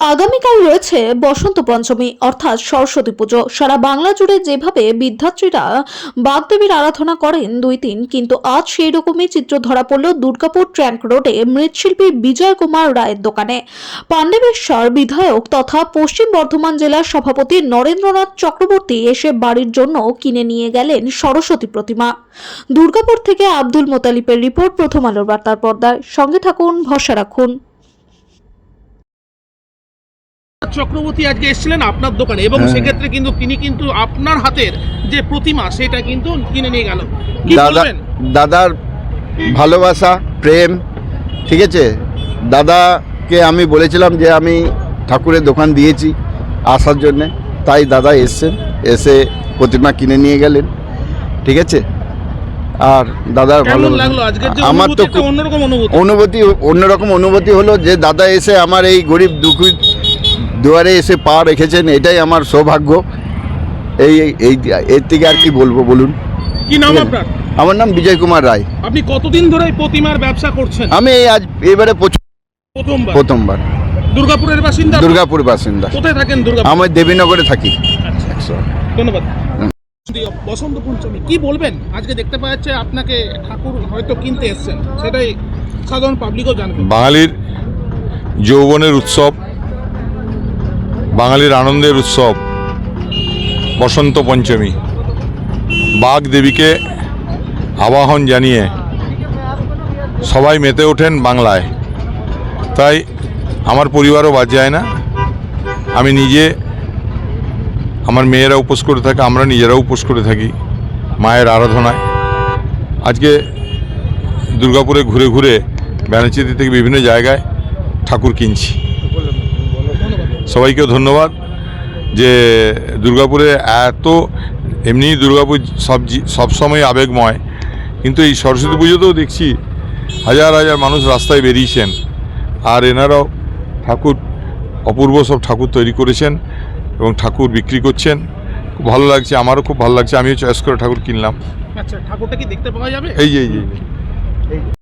আগামীকাল রয়েছে বসন্ত পঞ্চমী, অর্থাৎ সরস্বতী পুজো। সারা বাংলা জুড়ে যেভাবে বিদ্যার্থীরা বাগদেবীর আরাধনা করেন দুই তিন, কিন্তু আজ সেই রকমই চিত্র ধরা পড়ল দুর্গাপুর ট্র্যাঙ্ক রোডে মৃৎশিল্পী বিজয় কুমার রায়ের দোকানে। পাণ্ডবেশ্বর বিধায়ক তথা পশ্চিম বর্ধমান জেলার সভাপতি নরেন্দ্রনাথ চক্রবর্তী এসে বাড়ির জন্য কিনে নিয়ে গেলেন সরস্বতী প্রতিমা। দুর্গাপুর থেকে আব্দুল মোতালিবের রিপোর্ট প্রথম আলোর বার্তার পর্দায়। সঙ্গে থাকুন, ভরসা রাখুন। চক্রবর্তী আজকে এসেছিলেন আপনার দোকানে এবং হ্যাঁ। সেক্ষেত্রে কিন্তু তিনি কিন্তু আপনার হাতের যে প্রতিমা সেটা কিন্তু কিনে নিয়ে গেল। দাদা দাদার ভালোবাসা প্রেম ঠিক আছে? দাদাকে আমি বলেছিলাম যে আমি ঠাকুরের দোকান দিয়েছি আসার জন্যে তাই দাদা এসছেন এসে প্রতিমা কিনে নিয়ে গেলেন ঠিক আছে? আর দাদার ভালো আমার তো অন্যরকম অনুভূতি অন্যরকম অনুভূতি হলো যে দাদা এসে আমার এই গরিব দুঃখী দুয়ারে এসে পা রেখেছেন এটাই আমার সৌভাগ্য। এই এই এর থেকে আর কি বলব বলুন? কি নাম আপনার? আমার নাম বিজয় কুমার রায়। আপনি কতদিন ধরে এই প্রতিমার ব্যবসা করছেন? আমি এই আজ এবারে প্রচুর- প্রথমবার। প্রথমবার। দুর্গাপুরের বাসিন্দা দুর্গাপুর বাসিন্দা। কোথায় থাকেন দুর্গাপুর? আমি দেবীনগরে থাকি। আচ্ছা, ধন্যবাদ। বসন্ত পঞ্চমী কি বলবেন? আজকে দেখতে পাওয়া যাচ্ছে আপনাকে ঠাকুর হয়তো কিনতে এসেছেন। সেটাই সাধারণ পাবলিকও জানবে। বাঙালির যৌবনের উৎসব। বাঙালির আনন্দের উৎসব, বসন্ত পঞ্চমী। বাঘ দেবীকে আবাহন জানিয়ে সবাই মেতে ওঠেন বাংলায়। তাই আমার পরিবারও বাদ যায় না। আমি নিজে আমার মেয়েরা উপোস করে থাকে, আমরা নিজেরাও উপোস করে থাকি মায়ের আরাধনায়। আজকে দুর্গাপুরে ঘুরে ঘুরে ব্যানাচিতি থেকে বিভিন্ন জায়গায় ঠাকুর কিনছি। সবাইকেও ধন্যবাদ যে দুর্গাপুরে এত এমনি দুর্গাপুর সব সবসময় আবেগময় কিন্তু এই সরস্বতী পুজোতেও দেখছি হাজার হাজার মানুষ রাস্তায় বেরিয়েছেন। আর এনারাও ঠাকুর অপূর্ব সব ঠাকুর তৈরি করেছেন এবং ঠাকুর বিক্রি করছেন। খুব ভালো লাগছে আমারও খুব ভালো লাগছে আমিও চয়েস করে ঠাকুর কিনলাম। আচ্ছা ঠাকুরটা কি দেখতে পাওয়া যাবে? এই এই যে। এই যে।